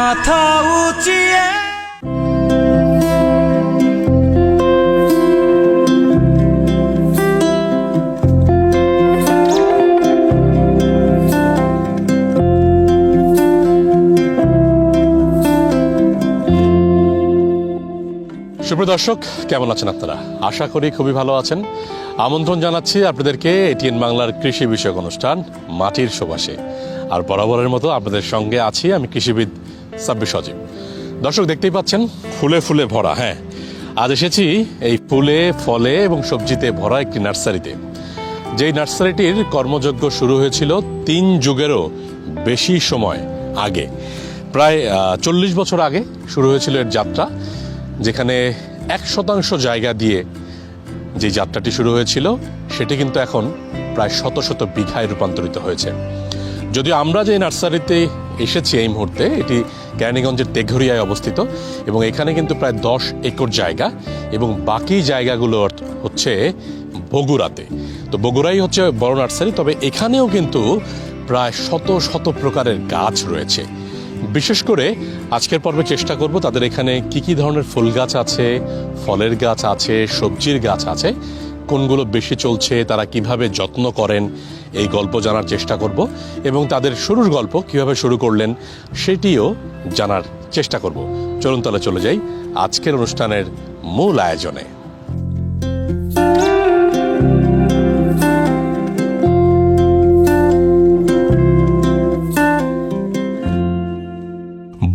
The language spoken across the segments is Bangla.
মাথা উঁচিয়ে। দর্শক, কেমন আছেন আপনারা? আশা করি খুবই ভালো আছেন। আমন্ত্রণ জানাচ্ছি আপনাদেরকে এটিএন বাংলার কৃষি বিষয়ক অনুষ্ঠান মাটির সুবাসে। আর বরাবরের মতো আপনাদের সঙ্গে আছি আমি কৃষিবিদ সাব্বির সজীব। দর্শক দেখতেই পাচ্ছেন, ফুলে ফুলে ভরা হ্যাঁ। আজ এসেছি এই ফুলে, ফলে এবং সবজিতে ভরা একটি নার্সারিতে। যেই নার্সারিটির কর্মযজ্ঞ শুরু হয়েছিল তিন যুগেরও বেশি সময় আগে। প্রায় চল্লিশ বছর আগে শুরু হয়েছিল এর যাত্রা, যেখানে এক শতাংশ জায়গা দিয়ে যে যাত্রাটি শুরু হয়েছিল, সেটি কিন্তু এখন প্রায় শত শত বিঘায় রূপান্তরিত হয়েছে। যদিও আমরা যে নার্সারিতে এসেছি এই মুহূর্তে। এটি কেরানীগঞ্জের তেঘরিয়ায় অবস্থিত এবং এখানে কিন্তু প্রায় দশ একর জায়গা এবং বাকি জায়গাগুলো হচ্ছে বগুড়াতে। তো বগুড়াই হচ্ছে বড় নার্সারি, তবে এখানেও কিন্তু প্রায় শত শত প্রকারের গাছ রয়েছে। বিশেষ করে আজকের পর্বে চেষ্টা করব তাদের এখানে কি কি ধরনের ফুল গাছ আছে, ফলের গাছ আছে, সবজির গাছ আছে। কোনগুলো বেশি চলছে, তারা কীভাবে যত্ন করেন, এই গল্প জানার চেষ্টা করব এবং তাদের শুরুর গল্প কীভাবে শুরু করলেন সেটিও জানার চেষ্টা করব। চলুন তাহলে চলে যাই আজকের অনুষ্ঠানের মূল আয়োজনে।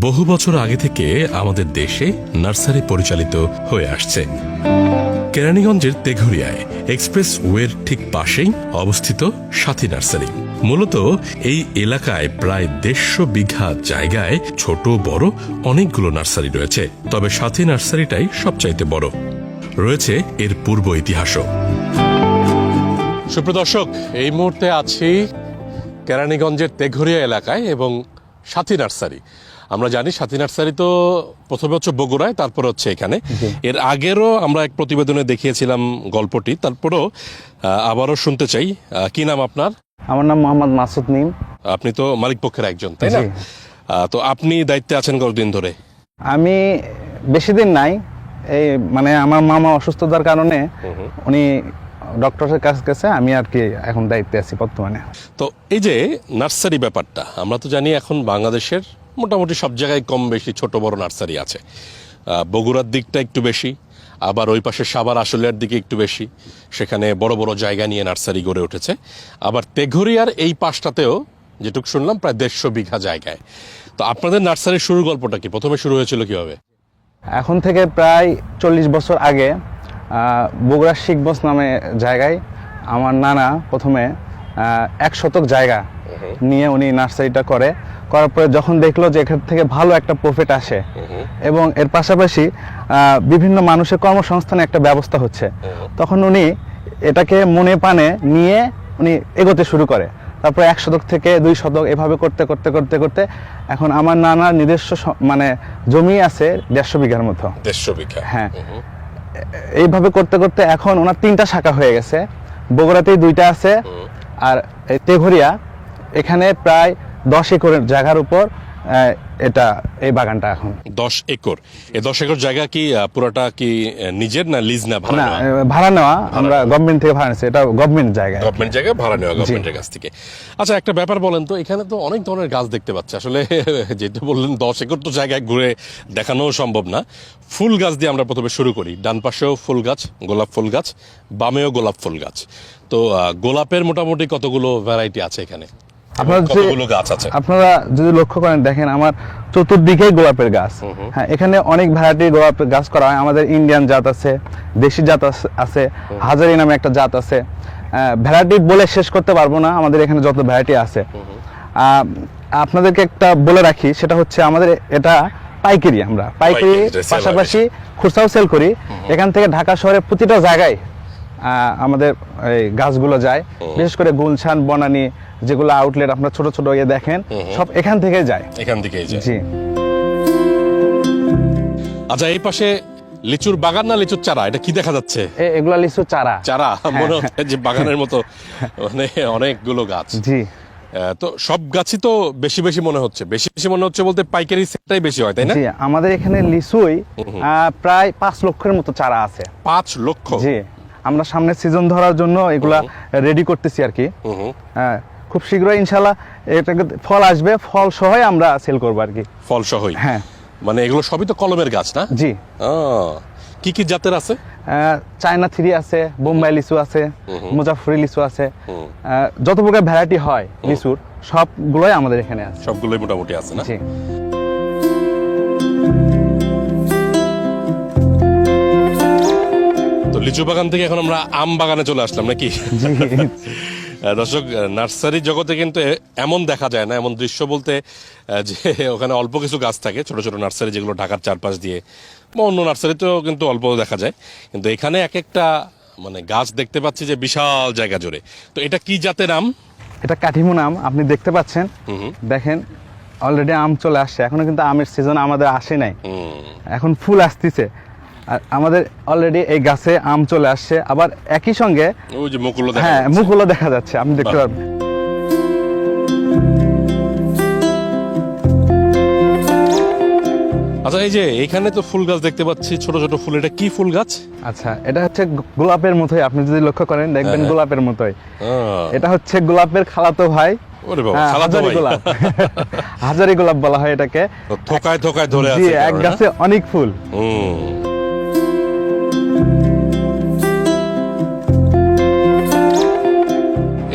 বহু বছর আগে থেকে আমাদের দেশে নার্সারি পরিচালিত হয়ে আসছে। কেরানীগঞ্জের তেঘরিয়ায় এক্সপ্রেস ওয়ের ঠিক পাশেই অবস্থিত সাথী নার্সারি। মূলত এই এলাকায় প্রায় দেড়শো বিঘা জায়গায় ছোট, বড় অনেকগুলো নার্সারি রয়েছে, তবে সাথী নার্সারিটাই সবচাইতে বড়। রয়েছে এর পূর্ব ইতিহাসও। সুপ্রদর্শক এই মুহূর্তে আছি কেরানীগঞ্জের তেঘরিয়া এলাকায় এবং সাথী নার্সারি। আমরা জানি সাথী নার্সারি তো প্রথমে হচ্ছে বগুড়ায় তারপর হচ্ছে এখানে। এর আগেরও আমরা এক প্রতিবেদনে দেখিয়েছিলাম গল্পটি তারপরও আবারও শুনতে চাই। কি নাম আপনার? আমার নাম মোহাম্মদ মাসুদ নিম। আপনি তো মালিক পক্ষের একজন তাই না? তো আপনি দায়িত্বে আছেন কতদিন ধরে? আমি বেশি দিন নাই। এই মানে আমার মামা অসুস্থতার কারণে উনি ডক্টরের কাছে গেছে আমি আর কি এখন দায়িত্বে আছি বর্তমানে। তো এই যে নার্সারি ব্যাপারটা আমরা তো জানি এখন বাংলাদেশের মোটামুটি সব জায়গায় কম বেশি ছোট বড় নার্সারি আছে। বগুড়ার দিকটা একটু বেশি, আবার ওই পাশে সাবার আসলের দিকে একটু বেশি, সেখানে বড় বড় জায়গা নিয়ে নার্সারি গড়ে উঠেছে। আবার তেঘরিয়ার এই পাশটাতেও, যেটুকু শুনলাম, প্রায় দেড়শো বিঘা জায়গায়। তো আপনাদের নার্সারির শুরু গল্পটা কি? প্রথমে শুরু হয়েছিল কীভাবে? এখন থেকে প্রায় চল্লিশ বছর আগে বগুড়ার শিখবস নামে জায়গায় আমার নানা প্রথমে এক শতক জায়গা নিয়ে উনি নার্সারিটা করে। করার পরে যখন দেখল যে এখান থেকে ভালো একটা প্রফিট আসে এবং এর পাশাপাশি বিভিন্ন মানুষের কর্মসংস্থানে একটা ব্যবস্থা হচ্ছে। তখন উনি এটাকে মনে পানে নিয়ে উনি এগোতে শুরু করে। তারপরে এক শতক থেকে দুই শতক এভাবে করতে করতে করতে করতে এখন আমার নানার নিজস্ব মানে জমি আছে দেড়শো বিঘার মতো। দেড়শো বিঘা। হ্যাঁ। এইভাবে করতে করতে এখন ওনার তিনটা শাখা হয়ে গেছে। বগুড়াতেই দুইটা আছে। আর তেঘরিয়া এখানে প্রায় দশ একরের জায়গার উপর এটা এই বাগানটা এখন। দশ একর। এ দশ একর জায়গা কি পুরোটা কি নিজের না লিজ না ভাড়া ভাড়া নেওয়া। আমরা গভর্নমেন্ট থেকে ভাড়া নিচ্ছি। এটা গভর্নমেন্ট জায়গা গভর্নমেন্ট জায়গায় ভাড়া নেওয়া গভর্নমেন্টের কাছ থেকে। আচ্ছা একটা ব্যাপার বলেন তো এখানে তো অনেক ধরনের গাছ দেখতে পাচ্ছি। আসলে যেটা বললেন দশ একর তো জায়গায় ঘুরে দেখানোও সম্ভব না। ফুল গাছ দিয়ে আমরা প্রথমে শুরু করি। ডান পাশেও ফুল গাছ গোলাপ ফুল গাছ বামেও গোলাপ ফুল গাছ। তো গোলাপের মোটামুটি কতগুলো ভ্যারাইটি আছে এখানে? আপনারা কতগুলো গাছ আছে? আপনারা যদি লক্ষ্য করেন দেখেন আমার চতুর্দিকেই গোলাপের গাছ। হ্যাঁ এখানে অনেক ভ্যারাইটির গোলাপের গাছ করা হয়। আমাদের ইন্ডিয়ান জাত আছে দেশি জাত আছে হাজারি নামে একটা জাত আছে। ভ্যারাইটি বলে শেষ করতে পারব না। আমাদের এখানে যত ভ্যারাইটি আছে। আপনাদেরকে একটা বলে রাখি সেটা হচ্ছে আমাদের এটা পাইকারি আমরা। পাইকারি পাশাপাশি খুচরাও সেল করি। এখান থেকে ঢাকা শহরের প্রতিটা জায়গায় আহ, আমাদের এই গাছগুলো যায়। বিশেষ করে গুলশান বনানী যেগুলো আউটলেট আপনার ছোট ছোট ইয়ে দেখেন সব এখান থেকে যায়। এখান থেকে জি। আচ্ছা এই পাশে লিচুর বাগান না লিচুর চারা? এটা কি দেখা যাচ্ছে? এগুলা লিচু চারা। চারা? মনে হচ্ছে যে বাগানের মতো মানে অনেকগুলো গাছ। জি। তো সব গাছই তো বেশি বেশি মনে হচ্ছে। বেশি বেশি মনে হচ্ছে বলতে পাইকারি সেটটাই বেশি হয় তাই না? জি আমাদের এখানে লিচুই প্রায় পাঁচ লক্ষের মতো চারা আছে। পাঁচ লক্ষ? জি। আমরা সামনে সিজন ধরার জন্য এগুলা রেডি করতেছি আর কি। হ্যাঁ। খুব শীঘ্রই ইনশাল্লাহ এটাকে ফল আসবে ফল সহই আমরা সেল করব আর কি। ফল সহই? হ্যাঁ। মানে এগুলো সবই তো কলমের গাছ না? জি। কি কি জাতের আছে? চায়না থ্রি আছে বোম্বাই লিচু আছে মুজাফরি লিচু আছে। যত প্রকার ভ্যারাইটি হয় লিচুর সবগুলোই আমাদের এখানে আছে। সবগুলোই মোটামুটি আছে না? জি। তো লিচু বাগান থেকে এখন আমরা আম বাগানে চলে আসলাম নাকি? দর্শক নার্সারি জগতে কিন্তু এমন দেখা যায় না এমন দৃশ্য বলতে যে ওখানে অল্প কিছু গাছ থাকে ছোট ছোট নার্সারি যেগুলো ঢাকার চারপাশ দিয়ে বা অন্য নার্সারিতেও কিন্তু অল্প দেখা যায়। কিন্তু এখানে এক একটা মানে গাছ দেখতে পাচ্ছি যে বিশাল জায়গা জুড়ে। তো এটা কি জাতের আম? এটা কাঠিমুন আম আপনি দেখতে পাচ্ছেন। দেখেন অলরেডি আম চলে আসছে। এখনও কিন্তু আমের সিজন আমাদের আসে নাই। এখন ফুল আসতেছে। আর আমাদের অলরেডি এই গাছে আম চলে আসছে। আবার একই সঙ্গে ওই যে মুকুলো দেখা হ্যাঁ। মুখগুলো দেখা যাচ্ছে আপনি দেখতে। পারবেন। আচ্ছা এই যে এখানে তো ফুল গাছ দেখতে পাচ্ছি ছোট ছোট ফুল। এটা কি ফুল গাছ? আচ্ছা এটা হচ্ছে গোলাপের মতোই আপনি যদি লক্ষ্য করেন দেখবেন হ্যাঁ। গোলাপের মতোই। এটা হচ্ছে গোলাপের খালাতো ভাই। হ্যাঁ, হাজারি গোলাপ। বলা হয় এটাকে। থোকায় থোকায় ধরে আছে এক গাছে অনেক ফুল।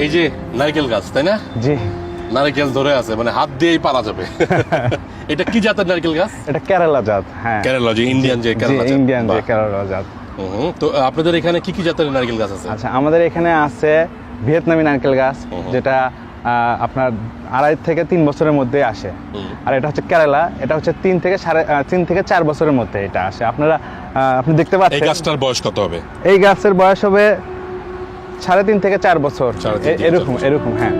এই যে নারকেল গাছ তাই না? জি। নারকেল ধরে আছে মানে হাত দিয়েই পারা যাবে। এটা কি জাতের নারকেল গাছ? এটা কেরালা জাত হ্যাঁ। কেরালা যে ইন্ডিয়ান যে কেরালা জাত। ইন্ডিয়ান যে কেরালা জাত। তো আপনাদের এখানে কি কি জাতের নারকেল গাছ আছে? আচ্ছা আমাদের এখানে আছে ভিয়েতনামি নারকেল গাছ যেটা আপনার আড়াই থেকে তিন বছরের মধ্যে আসে। আর এটা হচ্ছে কেরালা এটা হচ্ছে তিন থেকে সাড়ে তিন থেকে চার বছরের মধ্যে এটা আসে। আপনারা আপনি দেখতে পাচ্ছেন এই গাছটার বয়স কত হবে? এই গাছের বয়স হবে সাড়ে তিন থেকে চার বছর। এরকম এরকম হ্যাঁ।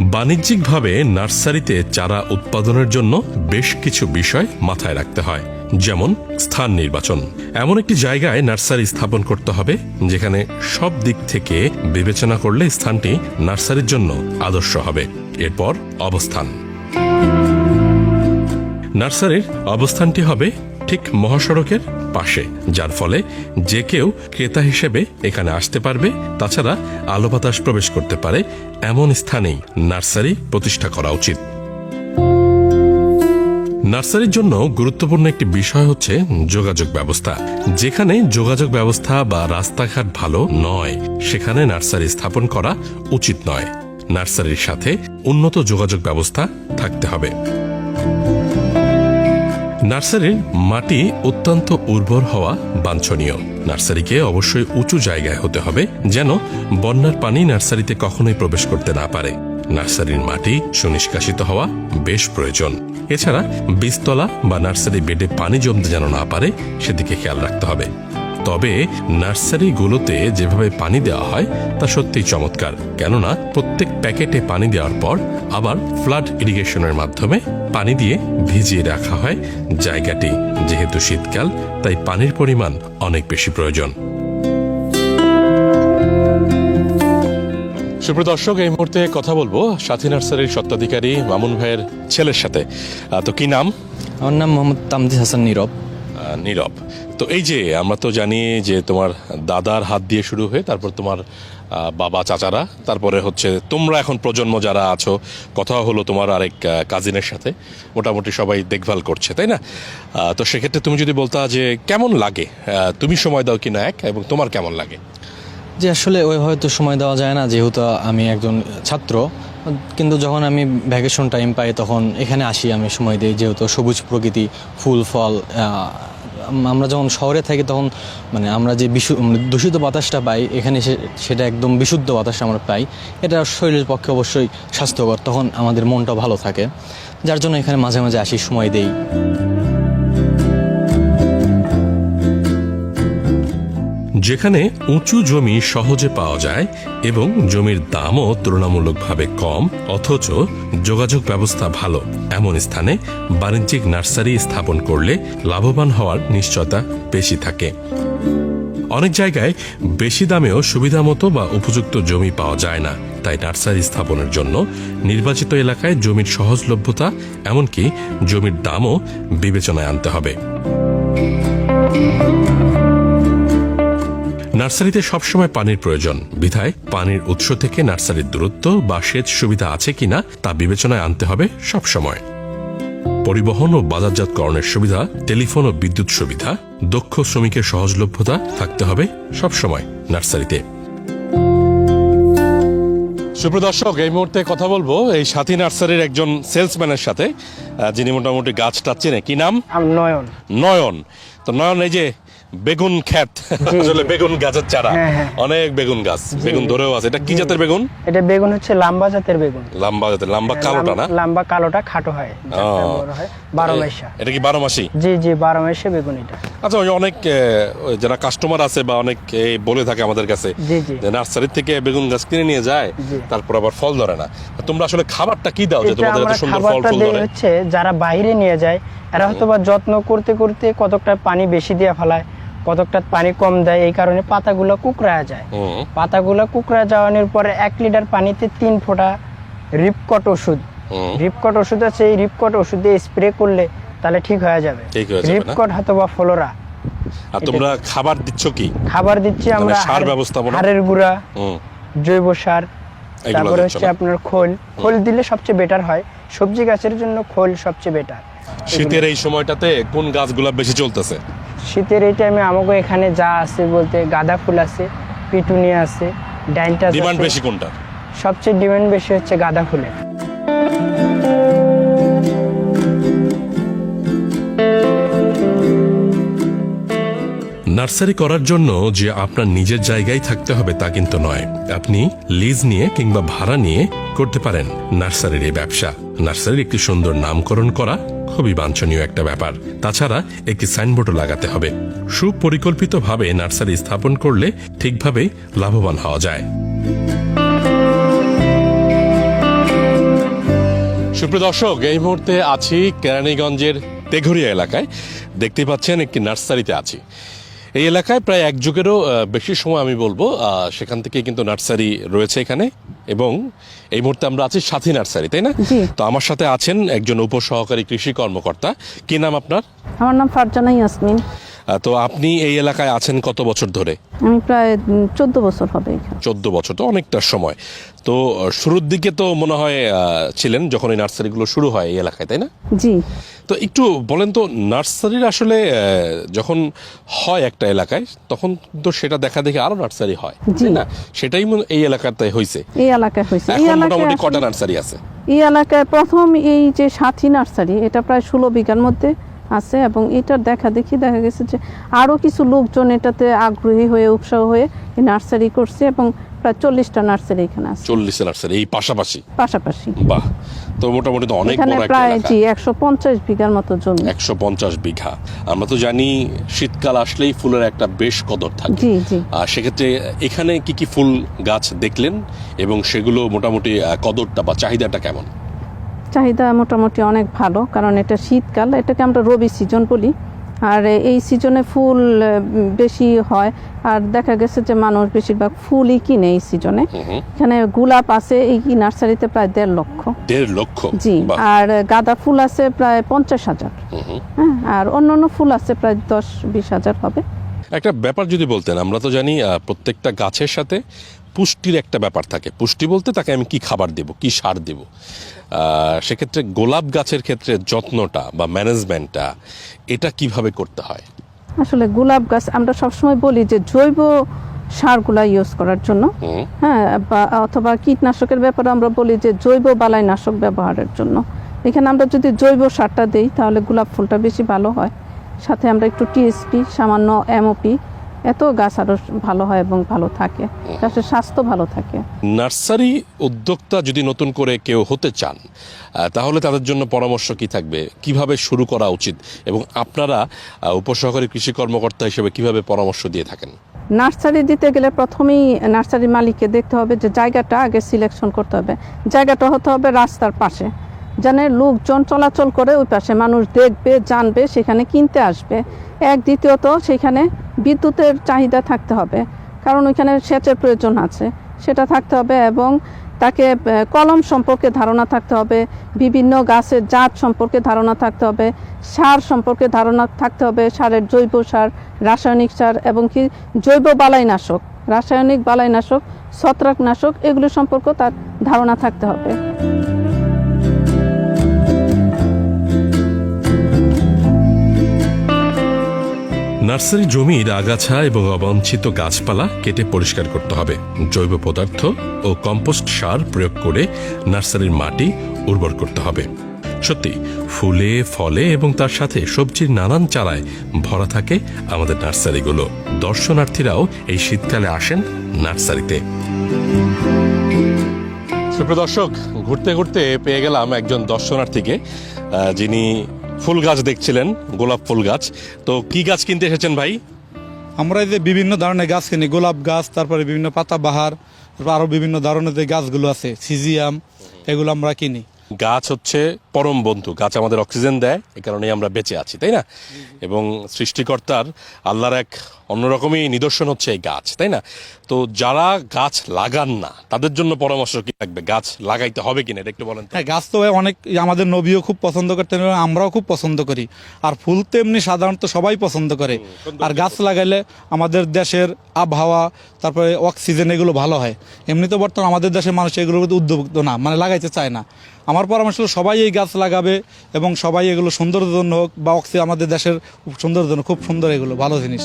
বাণিজ্যিকভাবে নার্সারিতে চারা উৎপাদনের জন্য বেশ কিছু বিষয় মাথায় রাখতে হয়। যেমন স্থান নির্বাচন। এমন একটি জায়গায় নার্সারি স্থাপন করতে হবে, যেখানে সব দিক থেকে বিবেচনা করলে স্থানটি নার্সারির জন্য আদর্শ হবে। এরপর অবস্থান। নার্সারির অবস্থানটি হবে ঠিক মহাসড়কের পাশে, যার ফলে যে কেউ ক্রেতা হিসেবে এখানে আসতে পারবে। তাছাড়া আলো বাতাস প্রবেশ করতে পারে। এমন স্থানেই নার্সারি প্রতিষ্ঠা করা উচিত। নার্সারির জন্য গুরুত্বপূর্ণ একটি বিষয় হচ্ছে যোগাযোগ ব্যবস্থা। যেখানে যোগাযোগ ব্যবস্থা বা রাস্তাঘাট ভালো নয়, সেখানে নার্সারি স্থাপন করা উচিত নয়। নার্সারির সাথে উন্নত যোগাযোগ ব্যবস্থা থাকতে হবে। নার্সারির মাটি অত্যন্ত উর্বর হওয়া বাঞ্ছনীয়। নার্সারিকে অবশ্যই উঁচু জায়গায় হতে হবে যেন বন্যার পানি নার্সারিতে কখনোই প্রবেশ করতে না পারে। নার্সারির মাটি সুনিষ্কাশিত হওয়া বেশ প্রয়োজন। এছাড়া বীজতলা বা নার্সারি বেডে পানি জমতে যেন না পারে, সেদিকে খেয়াল রাখতে হবে। তবে নার্সারিগুলোতে যেভাবে পানি দেওয়া হয়, তা সত্যিই চমৎকার। কেননা প্রত্যেক প্যাকেটে পানি দেওয়ার পর আবার ফ্লাড ইরিগেশনের মাধ্যমে পানি দিয়ে ভিজিয়ে রাখা হয় জায়গাটি। যেহেতু শীতকাল, তাই পানির পরিমাণ অনেক বেশি প্রয়োজন। সুপ্রিয় দর্শক এই মুহূর্তে কথা বলব সাথী নার্সারির সত্ত্বাধিকারী মামুন ভাইয়ের ছেলের সাথে। তো কি নাম? আমার নাম মোহাম্মদ তামজিদ হাসান নীরব। নীরব। তো এই যে আমরা তো জানি যে তোমার দাদার হাত দিয়ে শুরু হয়ে তারপর তোমার বাবা চাচারা তারপরে হচ্ছে তোমরা এখন প্রজন্ম যারা আছো কথা হলো তোমার আরেক কাজিনের সাথে। মোটামুটি সবাই দেখভাল করছে তাই না? তো সেক্ষেত্রে তুমি যদি বলতা যে কেমন লাগে? তুমি সময় দাও কিনা এক এবং তোমার কেমন লাগে? যে আসলে ওইভাবে তো সময় দেওয়া যায় না, যেহেতু আমি একজন ছাত্র, কিন্তু যখন আমি ভ্যাকেশন টাইম পাই তখন এখানে আসি, আমি সময় দিই, যেহেতু সবুজ প্রকৃতি, ফুল, ফল আমরা যখন শহরে থাকি তখন মানে আমরা যে বিশু দূষিত বাতাসটা পাই, এখানে সেটা একদম বিশুদ্ধ বাতাস আমরা পাই। এটা শরীরের পক্ষে অবশ্যই স্বাস্থ্যকর, তখন আমাদের মনটা ভালো থাকে। যার জন্য এখানে মাঝে মাঝে আসি, সময় দেই। যেখানে উঁচু জমি সহজে পাওয়া যায় এবং জমির দামও তুলনামূলকভাবে কম, অথচ যোগাযোগ ব্যবস্থা ভালো। এমন স্থানে বাণিজ্যিক নার্সারি স্থাপন করলে লাভবান হওয়ার নিশ্চয়তা বেশি থাকে। অনেক জায়গায় বেশি দামেও সুবিধা মতো বা উপযুক্ত জমি পাওয়া যায় না। তাই নার্সারি স্থাপনের জন্য নির্বাচিত এলাকায় জমির সহজলভ্যতা, এমনকি জমির দামও বিবেচনায় আনতে হবে। নার্সারিতে সবসময় পানির প্রয়োজন। বিধায় পানির উৎস থেকে নার্সারির দূরত্ব বা সেচ সুবিধা আছে কিনা তা বিবেচনায় আনতে হবে সবসময়। পরিবহন ও বাজারজাতকরণের সুবিধা টেলিফোন ও বিদ্যুৎ সুবিধা দক্ষ শ্রমিকের সহজলভ্যতা থাকতে হবে সবসময় নার্সারিতে। সুপ্রদর্শক এই মুহূর্তে কথা বলব এই সাথী নার্সারির একজন সেলসম্যানের সাথে যিনি মোটামুটি গাছটা চেনে। কি নাম নয়ন। নয়ন। তো নয়ন এই যে বেগুন খ্যাত আসলে বেগুন গাছের চারা। হ্যাঁ, হ্যাঁ। অনেক বেগুন গাছ। বেগুন ধরেও আছে। এটা কি জাতের বেগুন? এটা বেগুন হচ্ছে লাম্বা জাতের বেগুন। লম্বা জাতের লম্বা কালোটা না? লাম- লাম্বা কালোটা খাটো হয়। হয়। বারো মাসা। এটা কি বারো মাসি? জি জি বারো মাসে বেগুন এটা। আচ্ছা ওই অনেক যারা কাস্টমার আছে বা অনেক বলে থাকে আমাদের কাছে। যে নার্সারি থেকে বেগুন গাছ কিনে নিয়ে যায় তারপর আবার ফল ধরে না। তোমরা আসলে খাবারটা কি দাও যে তোমাদের এত সুন্দর ফল ফুল ধরে? হচ্ছে যারা বাইরে নিয়ে যায় এরা হয়তো বা যত্ন করতে করতে কতকটা পানি বেশি দিয়ে ফেলায়। কতকটা পানি কম দেয় এই কারণে পাতাগুলো কুকড়ায় যায়। পাতাগুলো কুকড়া যাওয়ানোর পরে এক লিটার পানিতে তিন ফোঁটা রিপকট ওষুধ। রিপকট ওষুধ আছে এই রিপকট ওষুধ স্প্রে করলে তাহলে ঠিক হয়ে যাবে? রিপকট হয়তো বা ফ্লোরা। আর তোমরা খাবার দিচ্ছ কি? খাবার দিচ্ছি আমরা মানে সার ব্যবস্থাপনা? হাড়ের গুঁড়া জৈব সার তারপরে হচ্ছে আপনার খোল। খোল দিলে সবচেয়ে বেটার হয়। সবজি গাছের জন্য খোল সবচেয়ে বেটার শীতের এই সময়টাতে কোন গাছগুলা বেশি চলতেছে? শীতের এই টাইমে আমাকে এখানে যা আছে বলতে গাঁদা ফুল আছে পিটুনিয়া আছে ডাইনটা ডিমান্ড বেশি কোনটা সবচেয়ে ডিমান্ড বেশি হচ্ছে গাঁদা ফুলের। নার্সারি করার জন্য যে আপনার নিজের জায়গায় থাকতে হবে তা কিন্তু নয়। আপনি লিজ নিয়ে কিংবা ভাড়া নিয়ে করতে পারেন নার্সারির এই ব্যবসা। নার্সারির একটি সুন্দর নামকরণ করা খুবই বাঞ্ছনীয় একটা ব্যাপার। তাছাড়া একটি সাইনবোর্ডও লাগাতে হবে। সুপরিকল্পিতভাবে নার্সারি স্থাপন করলে ঠিকভাবে লাভবান হওয়া যায়। সুপ্রিয় দর্শক, এই মুহূর্তে আছি কেরানীগঞ্জের তেঘরিয়া এলাকায়। দেখতে পাচ্ছেন একটি নার্সারিতে আছি। এই এলাকায় প্রায় এক যুগেরও বেশি সময় আমি বলব আহ, সেখান থেকে কিন্তু নার্সারি রয়েছে এখানে এবং এই মুহূর্তে আমরা আছি সাথী নার্সারি তাই না? তো আমার সাথে আছেন একজন উপসহকারী কৃষি কর্মকর্তা। কি নাম আপনার? আমার নাম ফারজানা ইয়াসমিন। তো আপনি এই এলাকায় আছেন কত বছর ধরে? আমি প্রায় চোদ্দ বছর হবে চোদ্দ বছর তো অনেকটা সময়। তো শুরুর দিকে তো মনে হয় ছিলেন যখন এই নার্সারিগুলো শুরু হয় এই এলাকায় তাই না? জি। তো একটু বলেন তো নার্সারির আসলে যখন হয় একটা এলাকায় তখন তো সেটা দেখা দেখে আরও নার্সারি হয় জি। না? সেটাই এই এলাকাতে হয়েছে এই এলাকায় হয়েছে এই এখন মোটামুটি কটা নার্সারি আছে? এই এলাকায় প্রথম এই যে সাথী নার্সারি এটা প্রায় ষোলো বিঘার মধ্যে আছে এবং এটার দেখা দেখি দেখা গেছে যে আরও কিছু লোকজন এটাতে আগ্রহী হয়ে উৎসাহ হয়ে নার্সারি করছে এবং প্রায় চল্লিশটা নার্সারি এখানে আছে। চল্লিশ নার্সারি এই পাশাপাশি? পাশাপাশি। বাহ তো মোটামুটি তো অনেক বড় একটা প্রায় জি একশো পঞ্চাশ বিঘার মতো জমি। একশো পঞ্চাশ বিঘা। আমরা তো জানি শীতকাল আসলেই ফুলের একটা বেশ কদর থাকে। জি জি। আর সেক্ষেত্রে এখানে কি কি ফুল গাছ দেখলেন এবং সেগুলো মোটামুটি কদরটা বা চাহিদাটা কেমন? চাহিদা মোটামুটি অনেক ভালো কারণ এটা শীতকাল এটাকে আমরা রবি সিজন বলি। আর এই সিজনে ফুল বেশি হয়। আর দেখা গেছে যে মানুষ বেশিরভাগ ফুলই কিনে এই সিজনে এখানে গোলাপ আছে এই নার্সারিতে প্রায় দেড় লক্ষ। দেড় লক্ষ? জি আর গাঁদা ফুল আছে প্রায় পঞ্চাশ হাজার। হ্যাঁ আর অন্যান্য ফুল আছে প্রায় দশ বিশ হাজার হবে। একটা ব্যাপার যদি বলতেন আমরা তো জানি প্রত্যেকটা গাছের সাথে পুষ্টির একটা ব্যাপার থাকে। পুষ্টি বলতে তাকে আমি কি খাবার দেব কি সার দেব? সেক্ষেত্রে গোলাপ গাছের ক্ষেত্রে যত্নটা বা ম্যানেজমেন্টটা এটা কীভাবে করতে হয়? আসলে গোলাপ গাছ আমরা সবসময় বলি যে জৈব সারগুলা ইউজ করার জন্য। হ্যাঁ বা অথবা কীটনাশকের ব্যাপারে আমরা বলি যে জৈব বালাইনাশক ব্যবহারের জন্য। এখানে আমরা যদি জৈব সারটা দিই তাহলে গোলাপ ফুলটা বেশি ভালো হয়। সাথে আমরা একটু টিএসপি সামান্য এমওপি এত গাছ আরও ভালো হয় এবং ভালো থাকে। গাছের স্বাস্থ্য ভালো থাকে। নার্সারি উদ্যোক্তা যদি নতুন করে কেউ হতে চান তাহলে তাদের জন্য পরামর্শ কি থাকবে? কীভাবে শুরু করা উচিত? এবং আপনারা উপসহকারী কৃষি কর্মকর্তা হিসেবে কীভাবে পরামর্শ দিয়ে থাকেন? নার্সারি দিতে গেলে প্রথমেই নার্সারি মালিককে দেখতে হবে যে জায়গাটা আগে সিলেকশন করতে হবে। জায়গাটা হতে হবে রাস্তার পাশে। যেন লোকজন চলাচল করে, ওই পাশে মানুষ দেখবে, জানবে, সেখানে কিনতে আসবে। এক, দ্বিতীয়ত সেখানে বিদ্যুতের চাহিদা থাকতে হবে, কারণ ওইখানে সেচের প্রয়োজন আছে। সেটা থাকতে হবে এবং তাকে কলম সম্পর্কে ধারণা থাকতে হবে, বিভিন্ন গাছের জাত সম্পর্কে ধারণা থাকতে হবে, সার সম্পর্কে ধারণা থাকতে হবে, সারের জৈব সার, রাসায়নিক সার এবং কি জৈব বালাইনাশক, রাসায়নিক বালাইনাশক, ছত্রাকনাশক, এগুলো সম্পর্কেও তার ধারণা থাকতে হবে। নার্সারি জমির আগাছা এবং অবাঞ্ছিত গাছপালা কেটে পরিষ্কার করতে হবে। জৈব পদার্থ ও কম্পোস্ট সার প্রয়োগ করে নার্সারির মাটি উর্বর করতে হবে। সত্যি, ফুলে, ফলে এবং তার সাথে সবজির নানান চারায় ভরা থাকে আমাদের নার্সারিগুলো। দর্শনার্থীরাও এই শীতকালে আসেন নার্সারিতে। সুপ্রিয় দর্শক, ঘুরতে ঘুরতে পেয়ে গেলাম একজন দর্শনার্থীকে যিনি ফুল গাছ দেখছিলেন গোলাপ ফুল গাছ। তো কি গাছ কিনতে এসেছেন ভাই? আমরা এই যে বিভিন্ন ধরনের গাছ কিনি গোলাপ গাছ তারপরে বিভিন্ন পাতাবাহার তারপর আরও বিভিন্ন ধরনের যে গাছগুলো আছে সিজিয়াম এগুলো আমরা কিনি। গাছ হচ্ছে পরম বন্ধু গাছ আমাদের অক্সিজেন দেয় এই কারণেই আমরা বেঁচে আছি তাই না? এবং সৃষ্টিকর্তার আল্লাহর এক অন্যরকমই নিদর্শন হচ্ছে এই গাছ তাই না? তো যারা গাছ লাগান না তাদের জন্য পরামর্শ কি থাকবে? গাছ লাগাইতে হবে কিনা এটা একটু বলেন হ্যাঁ গাছ তো অনেক আমাদের নবীও খুব পছন্দ করতেন এবং আমরাও খুব পছন্দ করি। আর ফুল তো এমনি সাধারণত সবাই পছন্দ করে। আর গাছ লাগাইলে আমাদের দেশের আবহাওয়া তারপরে অক্সিজেন এগুলো ভালো হয়। এমনি তো বর্তমানে আমাদের দেশের মানুষ এগুলোর প্রতি উদ্যোক্ত না মানে লাগাইতে চায় না। আমার পরামর্শ হলো সবাই এই গাছ লাগাবে এবং সবাই এগুলো সৌন্দর্যের জন্য হোক বা অক্সিজেন আমাদের দেশের সৌন্দর্যের জন্য খুব সুন্দর এগুলো ভালো জিনিস।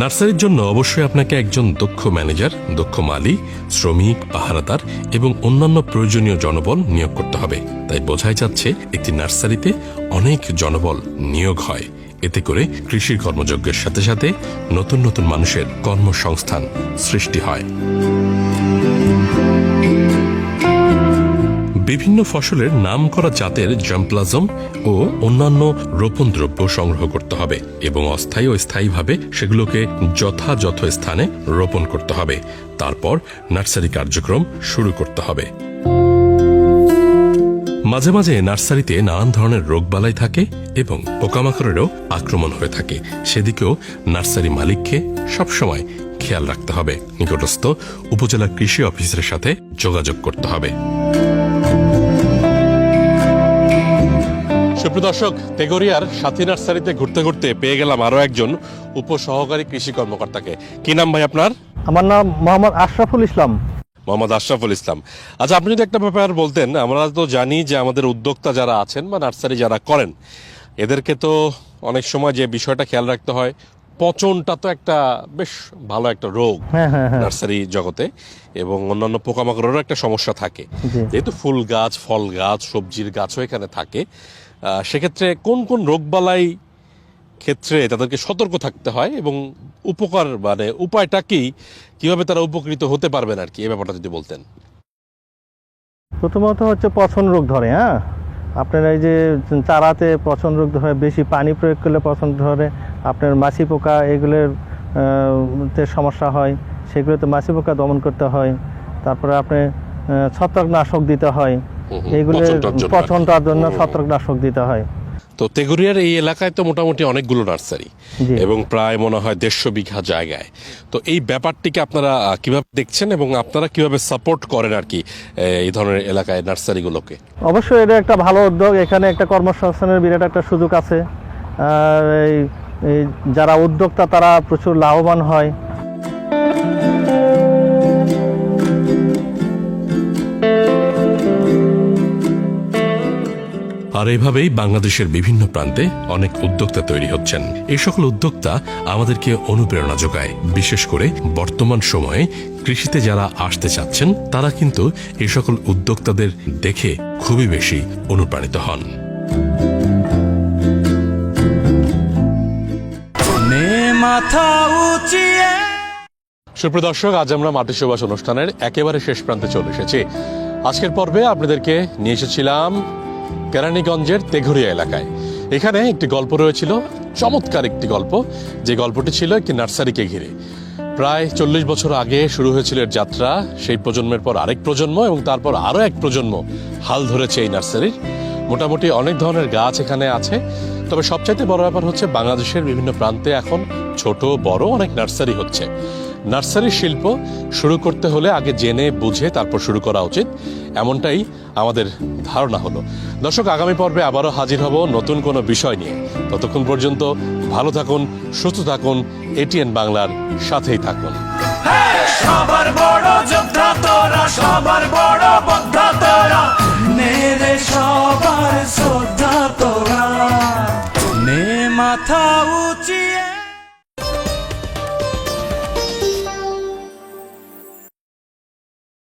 নার্সারির জন্য অবশ্যই আপনাকে একজন দক্ষ ম্যানেজার, দক্ষ মালি শ্রমিক, পাহারাদার এবং অন্যান্য প্রয়োজনীয় জনবল নিয়োগ করতে হবে। তাই বোঝাই যাচ্ছে, একটি নার্সারিতে অনেক জনবল নিয়োগ হয়। এতে করে কৃষির কর্মযজ্ঞের সাথে সাথে নতুন নতুন মানুষের কর্মসংস্থান সৃষ্টি হয়। বিভিন্ন ফসলের নাম করা জাতের জাম্পলাজম ও অন্যান্য রোপণ দ্রব্য সংগ্রহ করতে হবে এবং অস্থায়ী ও স্থায়ীভাবে সেগুলোকে যথাযথ স্থানে রোপণ করতে হবে। তারপর নার্সারি কার্যক্রম শুরু করতে হবে। মাঝে মাঝে নার্সারিতে নানান ধরনের রোগবালাই থাকে এবং পোকামাকড়েরও আক্রমণ হয়ে থাকে। সেদিকেও নার্সারি মালিককে সবসময় খেয়াল রাখতে হবে। নিকটস্থ উপজেলা কৃষি অফিসের সাথে যোগাযোগ করতে হবে। সুপ্রিয় দর্শক তেগরিয়ার সাথী নার্সারিতে ঘুরতে ঘুরতে পেয়ে গেলাম আরও একজন উপসহকারী কৃষি কর্মকর্তাকে। কি নাম ভাই আপনার? আমার নাম মোহাম্মদ আশরাফুল ইসলাম। মোহাম্মদ আশরাফুল ইসলাম। আচ্ছা আপনি যদি একটা ব্যাপার বলতেন আমরা তো জানি যে আমাদের উদ্যোক্তা যারা আছেন বা নার্সারি যারা করেন এদেরকে তো অনেক সময় যে বিষয়টা খেয়াল রাখতে হয় পচনটা তো একটা বেশ ভালো একটা রোগ হ্যাঁ হ্যাঁ হ্যাঁ। নার্সারি জগতে এবং অন্যান্য পোকামাকড়েরও একটা সমস্যা থাকে। যেহেতু ফুল গাছ ফল গাছ সবজির গাছও এখানে থাকে সেক্ষেত্রে কোন কোন রোগবালাই ক্ষেত্রে তাদেরকে সতর্ক থাকতে হয় এবং উপকার মানে উপায়টা কি? কীভাবে তারা উপকৃত হতে পারবেন আর কি? এ ব্যাপারটা যদি বলতেন। প্রথমত হচ্ছে পছন রোগ ধরে হ্যাঁ? আপনার এই যে চারাতে পছন রোগ ধরে, বেশি পানি প্রয়োগ করলে পছন ধরে, আপনার মাছি পোকা, এগুলোর তে সমস্যা হয়, সেগুলোতে মাছি পোকা দমন করতে হয়, তারপরে আপনি ছত্রাকনাশক দিতে হয় এগুলো পচনটার জন্য। ছত্রাকনাশক দিতে হয়। তো তেগুরিয়ার এই এলাকায় তো মোটামুটি অনেকগুলো নার্সারি এবং প্রায় মনে হয় দেড়শো বিঘা জায়গায়। তো এই ব্যাপারটিকে আপনারা কীভাবে দেখছেন এবং আপনারা কীভাবে সাপোর্ট করেন আর কি এই ধরনের এলাকায় নার্সারিগুলোকে? অবশ্যই এটা একটা ভালো উদ্যোগ। এখানে একটা কর্মসংস্থানের বিরাট একটা সুযোগ আছে। আর এই এই যারা উদ্যোক্তা তারা প্রচুর লাভবান হয়। আর এভাবেই বাংলাদেশের বিভিন্ন প্রান্তে অনেক উদ্যোক্তা তৈরি হচ্ছেন। এই সকল উদ্যোক্তা আমাদেরকে অনুপ্রেরণা যোগায়। বিশেষ করে বর্তমান সময়ে কৃষিতে যারা আসতে চাচ্ছেন তারা কিন্তু এই সকল উদ্যোক্তাদের দেখে খুবই বেশি অনুপ্রাণিত হন। নে মাথা উঁচিয়ে। সুপ্রদর্শক আজ আমরা মাটি সুবাস অনুষ্ঠানের একেবারে শেষ প্রান্তে চলে এসেছি। আজকের পর্বে আপনাদেরকে নিয়ে এসেছিলাম কেরানীগঞ্জের তেঘরিয়া এলাকায়। এখানে একটি গল্প রয়েছিল, চমৎকার একটি গল্প। যে গল্পটি ছিল একটি নার্সারিকে ঘিরে। প্রায় চল্লিশ বছর আগে শুরু হয়েছিল এর যাত্রা, সেই প্রজন্মের পর আরেক প্রজন্ম এবং তারপর আরও এক প্রজন্ম হাল ধরেছে এই নার্সারির। মোটামুটি অনেক ধরনের গাছ এখানে আছে। তবে সবচাইতে বড় ব্যাপার হচ্ছে, বাংলাদেশের বিভিন্ন প্রান্তে এখন ছোট, বড় অনেক নার্সারি হচ্ছে। নার্সারি শিল্প শুরু করতে হলে আগে জেনে, বুঝে তারপর শুরু করা উচিত। এমনটাই আমাদের ধারণা হলো। দর্শক, আগামী পর্বে আবারও হাজির হব নতুন কোনো বিষয় নিয়ে। ততক্ষণ পর্যন্ত ভালো থাকুন, সুস্থ থাকুন, এটিএন বাংলার সাথেই থাকুন। হ্যাঁ, সবার বড় যোদ্ধা তোরা সবার বড় বদ্ধা তোরা সবার শ্রদ্ধা তোরা নে মাথা উচিয়ে